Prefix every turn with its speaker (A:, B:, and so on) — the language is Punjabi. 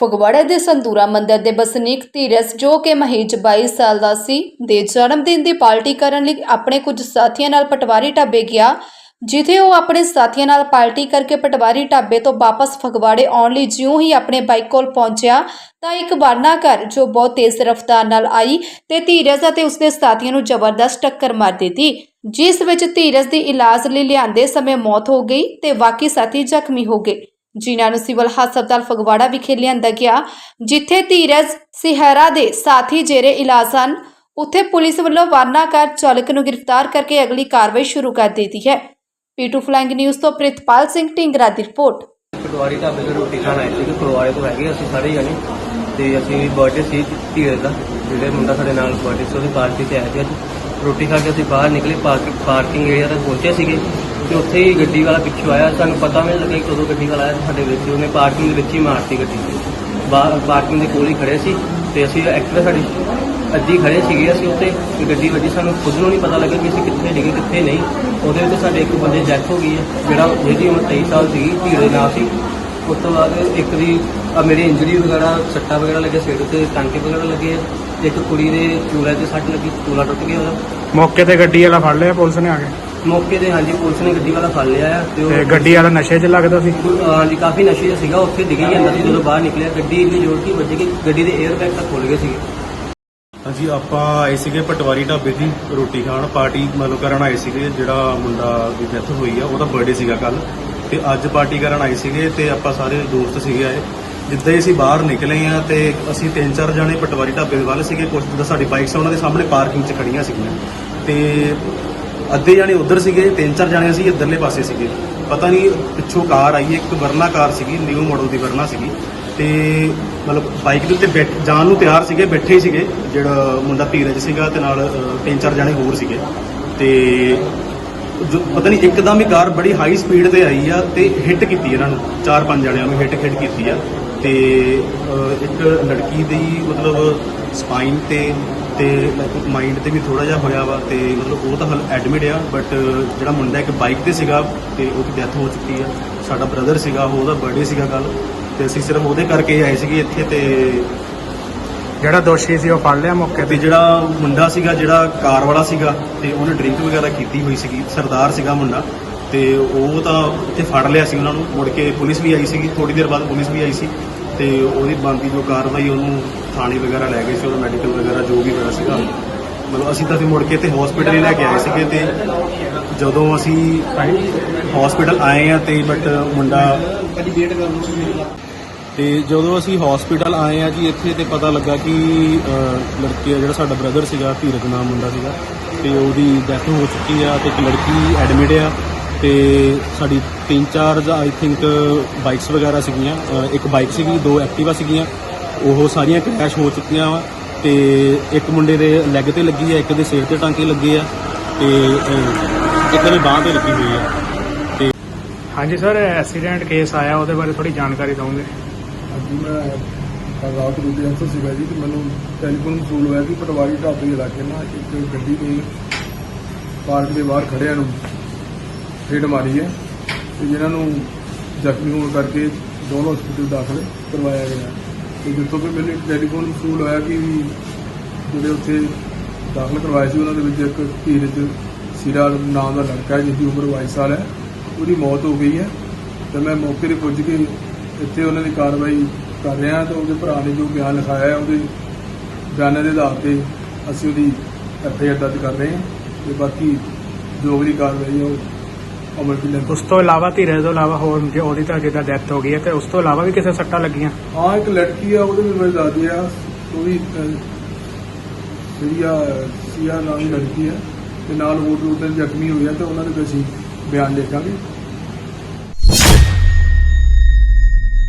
A: ਫਗਵਾੜਾ ਦੇ ਸੰਦੂਰਾ ਮੰਦਰ ਦੇ ਬਸਨੀਕ ਧੀਰਜ ਜੋ ਕਿ ਮਹੇਜ 22 ਸਾਲ ਦਾ ਸੀ, ਦੇ ਜਨਮ ਦਿਨ ਦੀ ਪਾਰਟੀ ਕਰਨ ਲਈ ਆਪਣੇ ਕੁਝ ਸਾਥੀਆਂ ਨਾਲ ਪਟਵਾਰੀ ਢਾਬੇ ਗਿਆ, ਜਿੱਥੇ ਉਹ ਆਪਣੇ ਸਾਥੀਆਂ ਨਾਲ ਪਾਰਟੀ ਕਰਕੇ ਪਟਵਾਰੀ ਢਾਬੇ ਤੋਂ ਵਾਪਸ ਫਗਵਾੜੇ ਆਉਣ ਲਈ ਜਿਉਂ ਹੀ ਆਪਣੇ ਬਾਈਕ ਕੋਲ ਪਹੁੰਚਿਆ, ਤਾਂ ਇੱਕ ਵਾਰਨਾ ਘਰ ਜੋ ਬਹੁਤ ਤੇਜ਼ ਰਫ਼ਤਾਰ ਨਾਲ ਆਈ ਤੇ ਧੀਰਜ ਅਤੇ ਉਸਦੇ ਸਾਥੀਆਂ ਨੂੰ ਜ਼ਬਰਦਸਤ ਟੱਕਰ ਮਾਰ ਦਿੱਤੀ, ਜਿਸ ਵਿੱਚ ਧੀਰਜ ਦੀ ਇਲਾਜ ਲਈ ਲਿਆਂਦੇ ਸਮੇਂ ਮੌਤ ਹੋ ਗਈ ਤੇ ਬਾਕੀ ਸਾਥੀ ਜ਼ਖਮੀ ਹੋ ਗਏ। ਜਿਨ੍ਹਾਂ ਨੂੰ ਸਿਵਲ ਹਸਪਤਾਲ ਫਗਵਾੜਾ ਵਿਖੇ ਲਿਆਂਦਾ ਗਿਆ, ਜਿੱਥੇ ਧੀਰਜ ਸਿਹਰਾ ਦੇ ਸਾਥੀ ਜੇਰੇ ਇਲਾਜ ਹਨ। ਉੱਥੇ ਪੁਲਿਸ ਵੱਲੋਂ ਵਾਰਨਾਕਾਰ ਚਾਲਕ ਨੂੰ ਗ੍ਰਿਫਤਾਰ ਕਰਕੇ ਅਗਲੀ ਕਾਰਵਾਈ ਸ਼ੁਰੂ ਕਰ ਦਿੱਤੀ ਹੈ। ਪੀਟੂ ਫਲੈਂਗ ਨਿਊਜ਼ ਤੋਂ ਪ੍ਰਿਤਪਾਲ ਸਿੰਘ ਢਿੰਗਰਾ ਦੀ ਰਿਪੋਰਟ।
B: ਪਟਵਾਰੀ ਢਾਬੇ ਤੇ ਰੋਟੀ ਖਾਣ ਆਏ ਸੀ ਪਟਵਾਰੇ ਤੋਂ ਹੈਗੇ ਅਸੀਂ ਸਾਰੇ ਜਣੇ। ਤੇ ਅਸੀਂ ਬਰਥਡੇ ਸੀ ਧੀਰੇ ਦਾ, ਜਿਹੜੇ ਮੁੰਡਾ ਸਾਡੇ ਨਾਲ ਬਰਥਡੇ ਸੀ ਉਹਦੀ ਪਾਰਟੀ ਤੇ ਆਏ ਸੀ ਅੱਜ। ਰੋਟੀ ਖਾ ਕੇ ਅਸੀਂ ਬਾਹਰ ਨਿਕਲੇ ਪਾਰਕਿੰਗ ਪਾਰਕਿੰਗ ਏਰੀਆ ਤੱਕ ਪਹੁੰਚੇ ਸੀਗੇ। ਤੇ ਉੱਥੇ ਹੀ ਗੱਡੀ ਵਾਲਾ ਪਿੱਛੋਂ ਆਇਆ, ਸਾਨੂੰ ਪਤਾ ਵੀ ਨਹੀਂ ਲੱਗਿਆ ਕਿ ਕਦੋਂ ਗੱਡੀ ਵਾਲਾ ਆਇਆ ਸਾਡੇ ਵਿੱਚ, ਉਹਨੇ ਪਾਰਕਿੰਗ ਦੇ ਵਿੱਚ ਹੀ ਮਾਰਤੀ ਗੱਡੀ। ਬਾਹਰ ਪਾਰਕਿੰਗ ਦੇ ਕੋਲ ਹੀ ਖੜੇ ਸੀ ਤੇ ਅਸੀਂ ਐਕਟਿਵਾ ਸਾਡੀ ਅੱਧੀ ਖੜੇ ਸੀਗੇ ਅਸੀਂ ਉੱਥੇ, ਤੇ ਗੱਡੀ ਵੱਜੀ ਸਾਨੂੰ ਖੁਦ ਨੂੰ ਨਹੀਂ ਪਤਾ ਲੱਗਾ ਕਿ ਅਸੀਂ ਕਿੱਥੇ ਡਿੱਗੇ, ਕਿੱਥੇ ਨਹੀਂ। ਉਹਦੇ ਵਿੱਚ ਸਾਡੇ ਇੱਕ ਬੰਦੇ ਡੈਥ ਹੋ ਗਈ ਹੈ, ਜਿਹੜਾ ਜਿਹਦੀ ਉਮਰ 23 ਸਾਲ ਸੀਗੀ, ਧੀਰੇ ਨਾਲ ਸੀ। ਉਸ ਤੋਂ ਬਾਅਦ ਇੱਕ ਦੀ ਮੇਰੀ ਇੰਜਰੀ ਵਗੈਰਾ, ਸੱਟਾ ਵਗੈਰਾ ਲੱਗੇ ਸਿਰ ਤੇ ਟਾਂਕੇ ਵਗੈਰਾ ਲੱਗੇ ਆ। ਇੱਕ ਕੁੜੀ ਦੇ ਚੂਲੇ ਤੇ ਸੱਟ ਲੱਗੀ, ਚੂਲਾ ਟੁੱਟ ਗਿਆ ਉਹਦਾ।
C: ਮੌਕੇ ਤੇ ਗੱਡੀ ਵਾਲਾ ਫੜ ਲਿਆ ਪੁਲਿਸ ਨੇ ਆ ਕੇ?
B: ਮੌਕੇ ਤੇ ਹਾਂਜੀ ਪੁਲਿਸ ਨੇ ਗੱਡੀ ਵਾਲਾ ਫੜ ਲਿਆ ਆ ਤੇ
C: ਤੇ
B: ਉਹ
C: ਗੱਡੀ ਵਾਲਾ ਨਸ਼ੇ 'ਚ ਲੱਗਦਾ ਸੀ?
B: ਹਾਂਜੀ ਕਾਫੀ ਨਸ਼ੇ 'ਚ ਸੀਗਾ ਉੱਥੇ ਡਿੱਗੀ ਜਾਂਦਾ ਸੀ ਜਦੋਂ ਬਾਹਰ ਨਿਕਲਿਆ ਗੱਡੀ ਇੰਨੀ ਜ਼ੋਰ ਦੀ ਵੱਜੀ ਕਿ ਗੱਡੀ ਦੇ 에ਅਰ ਬੈਗ ਤੱਕ ਖੁੱਲ ਗਏ ਸੀਗੇ।
D: ਹਾਂਜੀ ਆਪਾਂ ਆਏ ਸੀਗੇ ਪਟਵਾਰੀ ਢਾਬੇ ਦੀ ਰੋਟੀ ਖਾਣ ਪਾਰਟੀ ਮਤਲਬ ਕਰਨ ਆਏ ਸੀਗੇ ਜਿਹੜਾ ਮੁੰਡਾ ਦੀ ਡੈਥ ਹੋਈ ਆ ਉਹਦਾ ਬਰਥਡੇ ਸੀਗਾ ਕੱਲ ਤੇ ਅੱਜ ਪਾਰਟੀ ਕਰਨ ਆਏ ਸੀਗੇ ਤੇ ਆਪਾਂ ਸਾਰੇ ਦੋਸਤ ਸੀਗੇ ਆਏ। ਜਿੱਦਾਂ ਹੀ ਅਸੀਂ ਬਾਹਰ ਨਿਕਲੇ ਆ ਤੇ ਅਸੀਂ ਤਿੰਨ ਚਾਰ ਜਣੇ ਪਟਵਾਰੀ ਢਾਬੇ ਦੇ ਵੱਲ ਸੀਗੇ ਕੁਝ ਜਿੱਦਾਂ ਸਾਡੀ ਬਾਈਕਸ ਉਹਨਾਂ ਦੇ ਸਾਹਮਣੇ ਪਾਰਕਿੰਗ 'ਚ ਖੜੀਆਂ ਸੀਗੀਆਂ। ਤੇ ਅੱਧੇ ਜਾਣੇ ਉੱਧਰ ਸੀਗੇ ਤਿੰਨ ਚਾਰ ਜਾਣੇ ਅਸੀਂ ਇੱਧਰਲੇ ਪਾਸੇ ਸੀਗੇ। ਪਤਾ ਨਹੀਂ ਪਿੱਛੋਂ ਕਾਰ ਆਈ ਇੱਕ ਵਰਨਾ ਕਾਰ ਸੀਗੀ ਨਿਊ ਮਾਡਲ ਦੀ ਵਰਨਾ ਸੀਗੀ। ਤੇ ਮਤਲਬ ਬਾਈਕ ਦੇ ਉੱਤੇ ਬੈਠ ਜਾਣ ਨੂੰ ਤਿਆਰ ਸੀਗੇ ਬੈਠੇ ਹੀ ਸੀਗੇ। ਜਿਹੜਾ ਮੁੰਡਾ ਧੀਰਜ ਸੀਗਾ ਤੇ ਨਾਲ ਅ, ਤਿੰਨ ਚਾਰ ਜਣੇ ਹੋਰ ਸੀਗੇ। ਤੇ ਜੋ ਪਤਾ ਨਹੀਂ ਇੱਕਦਮ ਹੀ ਕਾਰ ਬੜੀ ਹਾਈ ਸਪੀਡ ਤੇ ਆਈ ਆ ਤੇ ਹਿੱਟ ਕੀਤੀ ਇਹਨਾਂ ਨੂੰ। ਚਾਰ ਪੰਜ ਜਣਿਆਂ ਨੂੰ ਹਿੱਟ ਹਿੱਟ ਕੀਤੀ ਆ। ਤੇ ਅ, ਇੱਕ ਲੜਕੀ ਦੀ ਮਤਲਬ ਸਪਾਈਨ ਤੇ ਤੇ ਮਾਈਂਡ ਤੇ ਵੀ ਥੋੜਾ ਜਿਹਾ ਹੋਇਆ ਵਾ ਤੇ ਮਤਲਬ ਉਹ ਤਾਂ ਹਲ ਐਡਮਿਟ ਆ ਬਟ ਜਿਹੜਾ ਮੁੰਡਾ ਇੱਕ ਬਾਈਕ ਤੇ ਸੀਗਾ ਤੇ ਉਹਦੀ ਡੈਥ ਹੋ ਚੁੱਕੀ ਆ। ਸਾਡਾ ਬ੍ਰਦਰ ਸੀਗਾ ਉਹਦਾ ਬਰਥਡੇ ਸੀਗਾ ਕੱਲ ਤੇ ਅਸੀਂ ਸਿਰਫ ਉਹਦੇ ਕਰਕੇ ਆਏ ਸੀਗੇ ਇੱਥੇ ਤੇ
C: ਜਿਹੜਾ ਦੋਸ਼ੀ ਸੀ ਉਹ ਫੜ ਲਿਆ ਮੌਕੇ
D: ਤੇ?
C: ਤੇ
D: ਜਿਹੜਾ ਮੁੰਡਾ ਸੀਗਾ ਜਿਹੜਾ ਕਾਰ ਵਾਲਾ ਸੀਗਾ ਤੇ ਉਹਨੇ ਡਰਿੰਕ ਵਗੈਰਾ ਕੀਤੀ ਹੋਈ ਸੀਗੀ ਸਰਦਾਰ ਸੀਗਾ ਮੁੰਡਾ ਤੇ ਉਹ ਤਾਂ ਇੱਥੇ ਫੜ ਲਿਆ ਸੀ ਉਹਨਾਂ ਨੂੰ। ਮੁੜ ਕੇ ਪੁਲਿਸ ਵੀ ਆਈ ਸੀਗੀ ਥੋੜੀ ਦੇਰ ਬਾਅਦ ਪੁਲਿਸ ਵੀ ਆਈ ਸੀ। ਤੇ ਉਹਦੀ ਬਣਦੀ ਜੋ ਕਾਰਵਾਈ ਉਹਨੂੰ ਥਾਣੇ ਵਗੈਰਾ ਲੈ ਗਏ ਸੀ ਉਹਦਾ ਮੈਡੀਕਲ ਵਗੈਰਾ ਜੋ ਵੀ ਹੋਇਆ ਸੀਗਾ। ਮਤਲਬ ਅਸੀਂ ਤਾਂ ਮੁੜ ਕੇ ਇੱਥੇ ਹਸਪੀਟਲ ਹੀ ਲੈ ਕੇ ਆਏ ਸੀਗੇ ਤੇ ਜਦੋਂ ਅਸੀਂ ਹਸਪੀਟਲ ਆਏ ਆ ਤੇ ਬਟ ਮੁੰਡਾ ਤੇ ਜਦੋਂ ਅਸੀਂ ਹਸਪੀਟਲ ਆਏ ਆ ਜੀ ਇੱਥੇ ਤੇ ਪਤਾ ਲੱਗਾ ਕਿ ਲੜਕੀ ਜਿਹੜਾ ਸਾਡਾ ਬ੍ਰਦਰ ਸੀਗਾ ਧੀਰਜ ਨਾਮ ਮੁੰਡਾ ਸੀਗਾ ਤੇ ਉਹਦੀ ਡੈਥ ਹੋ ਚੁੱਕੀ ਆ ਤੇ ਇੱਕ ਲੜਕੀ ਐਡਮਿਟ ਆ। ਤੇ ਸਾਡੀ ਤਿੰਨ ਚਾਰ ਆਈ ਥਿੰਕ ਬਾਈਕਸ ਵਗੈਰਾ ਸੀਗੀਆਂ ਇੱਕ ਬਾਈਕ ਸੀਗੀ ਦੋ ਐਕਟਿਵਾ ਸੀਗੀਆਂ ਉਹ ਸਾਰੀਆਂ ਕ੍ਰੈਸ਼ ਹੋ ਚੁੱਕੀਆਂ ਵਾ ਤੇ ਇੱਕ ਮੁੰਡੇ ਦੇ ਲੈਗ ਤੇ ਲੱਗੀ ਆ ਇੱਕ ਦੇ ਸਿਰ ਤੇ ਟਾਂਕੇ ਲੱਗੇ ਆ ਤੇ ਅਹ, ਇੱਕ ਦੇ ਬਾਹ ਤੇ ਲੱਗੀ ਹੋਈ ਆ। ਤੇ
C: ਹਾਂਜੀ ਸਰ ਐਕਸੀਡੈਂਟ ਕੇਸ ਆਇਆ ਉਹਦੇ ਬਾਰੇ ਥੋੜੀ ਜਾਣਕਾਰੀ ਦਵਾਂਗੇ?
E: ਅੱਜ ਮੈਂ ਰਾਤ ਨੂੰ ਦੇ ਅੰਦਰ ਸੀਗਾ ਜੀ ਤੇ ਮੈਨੂੰ ਟੈਲੀਫੋਨ ਵਸੂਲ ਹੋਇਆ ਕਿ ਪਟਵਾਰੀ ਢਾਬੇ ਇਲਾਕੇ ਨਾਲ ਇੱਕ ਗੱਡੀ ਨੇ ਪਾਰਕ ਦੇ ਬਾਹਰ ਖੜਿਆਂ ਨੂੰ। ਫੇੜ ਮਾਰੀ ਹੈ ਤੇ ਜਿਨ੍ਹਾਂ ਨੂੰ ਜ਼ਖਮੀ ਹੋਣ ਕਰਕੇ ਦੋਨੋਂ ਹਸਪੀਟਲ ਦਾਖਲ ਕਰਵਾਇਆ ਗਿਆ ਤੇ ਜਿੱਥੋਂ ਕਿ ਮੈਨੂੰ ਟੈਲੀਫੋਨ ਵਸੂਲ ਹੋਇਆ ਕਿ ਜਿਹੜੇ ਉੱਥੇ ਦਾਖਲ ਕਰਵਾਏ ਸੀ, ਉਹਨਾਂ ਦੇ ਵਿੱਚ ਇੱਕ ਧੀਰਜ ਸਿਰਾ ਨਾਮ ਦਾ ਲੜਕਾ ਹੈ, ਜਿਹਦੀ ਉਮਰ 22 ਸਾਲ ਹੈ। ਉਹਦੀ ਮੌਤ ਹੋ ਗਈ ਹੈ। ਤੇ ਮੈਂ ਮੌਕੇ ਤੇ ਪੁੱਜ ਕੇ ਇੱਥੇ ਉਹਨਾਂ ਦੀ ਕਾਰਵਾਈ ਕਰ ਰਿਹਾ ਤੇ ਉਹਦੇ ਭਰਾ ਨੇ ਜੋ ਬਿਆਨ ਲਿਖਾਇਆ ਹੈ, ਉਹਦੇ ਬਿਆਨਾਂ ਦੇ ਆਧਾਰ ਤੇ ਅਸੀਂ ਉਹਦੀ ਐਫ ਆਰ ਦਰਜ ਕਰ ਰਹੇ ਹਾਂ ਤੇ ਬਾਕੀ ਜੋ ਅਗਲੀ ਕਾਰਵਾਈ ਹੈ ਉਹ ਲਿਆਂਦੀ
C: ਉਸ ਤੋਂ ਇਲਾਵਾ ਧੀਰੇ ਤੋਂ ਇਲਾਵਾ ਹੋਰ ਜੇ ਉਹਦੀ ਤਾਂ ਜਿੱਦਾਂ ਡੈਥ ਹੋ ਗਈ ਹੈ ਤੇ ਉਸ ਤੋਂ ਇਲਾਵਾ ਵੀ ਕਿਸੇ ਸੱਟਾਂ ਲੱਗੀਆਂ।
E: ਹਾਂ ਇੱਕ ਲੜਕੀ ਆ ਉਹਦੇ ਵੀ ਮੈਂ ਦੱਸਦੀ ਆ ਉਹ ਵੀ ਸੀਆ ਸੀਆ ਨਾਮ ਦੀ ਲੜਕੀ ਹੈ ਤੇ ਨਾਲ ਹੋਰ ਦੋ ਤਿੰਨ ਜ਼ਖਮੀ ਹੋਏ ਆ ਤੇ ਉਹਨਾਂ ਦੇ ਵੀ ਅਸੀਂ ਬਿਆਨ ਲਿਖਾਂਗੇ